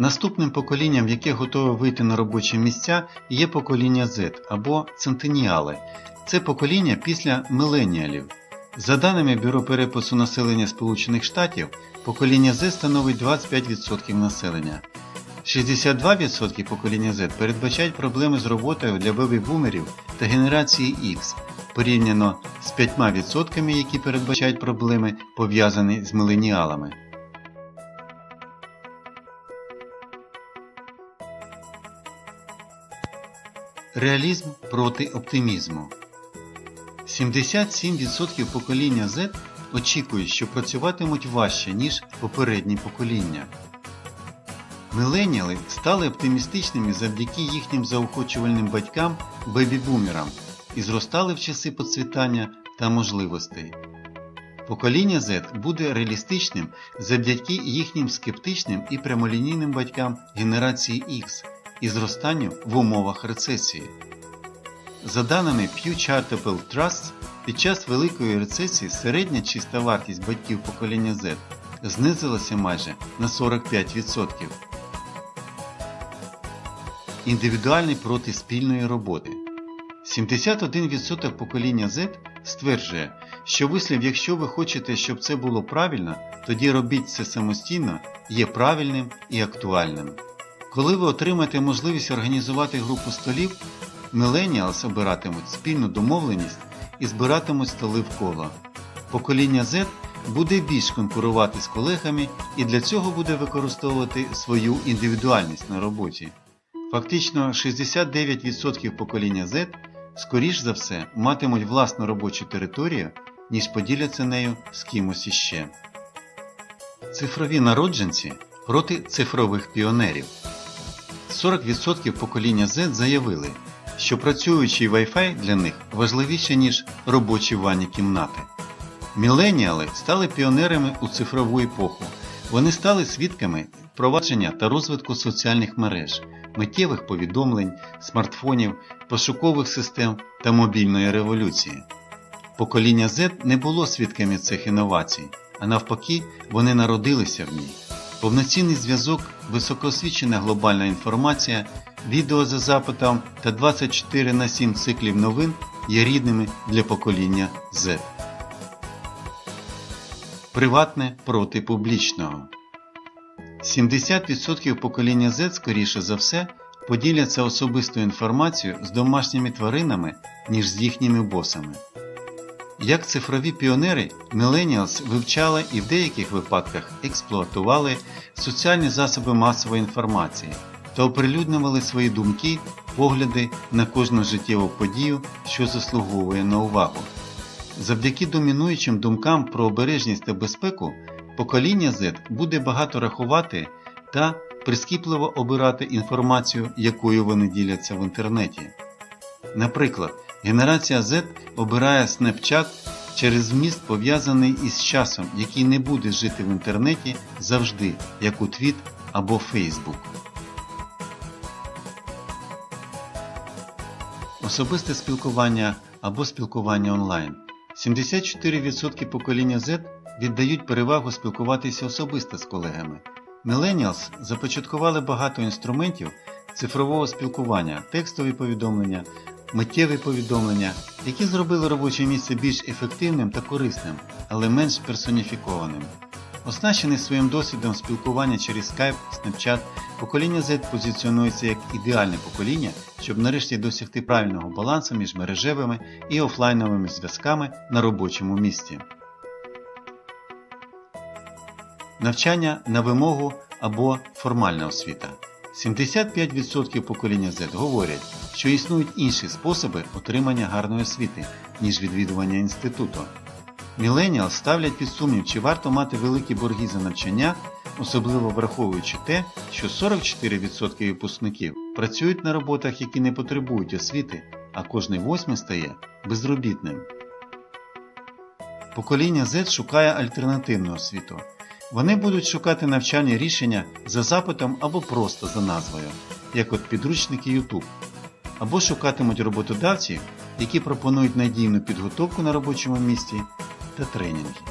Наступним поколінням, яке готове вийти на робочі місця, є покоління Z або центеніали. Це покоління після миленіалів. За даними Бюро перепису населення Сполучених Штатів, покоління Z становить 25% населення. 62% покоління Z передбачають проблеми з роботою для бебі-бумерів та генерації X, порівняно з 5%, які передбачають проблеми, пов'язані з миленіалами. Реалізм проти оптимізму. 77% покоління Z очікують, що працюватимуть важче, ніж попередні покоління. Миленіали стали оптимістичними завдяки їхнім заохочувальним батькам бебі-бумерам і зростали в часи процвітання та можливостей. Покоління Z буде реалістичним завдяки їхнім скептичним і прямолінійним батькам генерації X і зростанню в умовах рецесії. За даними Pew Charitable Trusts, під час Великої рецесії середня чиста вартість батьків покоління Z знизилася майже на 45%. Індивідуальний проти спільної роботи. 71% покоління Z стверджує, що вислів, якщо ви хочете, щоб це було правильно, тоді робіть це самостійно, є правильним і актуальним. Коли ви отримаєте можливість організувати групу столів, Міленіалс обиратимуть спільну домовленість і збиратимуть столи в коло. Покоління Z буде більш конкурувати з колегами і для цього буде використовувати свою індивідуальність на роботі. Фактично 69% покоління Z скоріш за все матимуть власну робочу територію, ніж поділяться нею з кимось іще. Цифрові народженці проти цифрових піонерів. 40% покоління Z заявили, що працюючий Wi-Fi для них важливіше, ніж робочі ванні кімнати. Міленіали стали піонерами у цифрову епоху. Вони стали свідками впровадження та розвитку соціальних мереж, миттєвих повідомлень, смартфонів, пошукових систем та мобільної революції. Покоління Z не було свідками цих інновацій, а навпаки, вони народилися в ній. Повноцінний зв'язок, високоосвічена глобальна інформація, відео за запитом та 24 на 7 циклів новин є рідними для покоління Z. Приватне проти публічного. 70% покоління Z, скоріше за все, поділяться особистою інформацією з домашніми тваринами, ніж з їхніми босами. Як цифрові піонери, Millennials вивчали і в деяких випадках експлуатували соціальні засоби масової інформації та оприлюднювали свої думки, погляди на кожну життєву подію, що заслуговує на увагу. Завдяки домінуючим думкам про обережність та безпеку, покоління Z буде багато рахувати та прискіпливо обирати інформацію, якою вони діляться в інтернеті. Наприклад, генерація Z обирає Snapchat через зміст пов'язаний із часом, який не буде жити в інтернеті завжди, як у Tweet або Facebook. Особисте спілкування або спілкування онлайн. 74% покоління Z віддають перевагу спілкуватися особисто з колегами. Millennials започаткували багато інструментів цифрового спілкування, текстові повідомлення, миттєві повідомлення, які зробили робоче місце більш ефективним та корисним, але менш персоніфікованим. Оснащений своїм досвідом спілкування через Skype, Snapchat, покоління Z позиціонується як ідеальне покоління, щоб нарешті досягти правильного балансу між мережевими і офлайновими зв'язками на робочому місці. Навчання на вимогу або формальна освіта. 75% покоління Z говорять, що існують інші способи отримання гарної освіти, ніж відвідування інституту. Міленіал ставлять під сумнів, чи варто мати великі борги за навчання, особливо враховуючи те, що 44% випускників працюють на роботах, які не потребують освіти, а кожний восьмий стає безробітним. Покоління Z шукає альтернативну освіту. Вони будуть шукати навчальні рішення за запитом або просто за назвою, як от підручники YouTube, або шукатимуть роботодавців, які пропонують надійну підготовку на робочому місці та тренінги.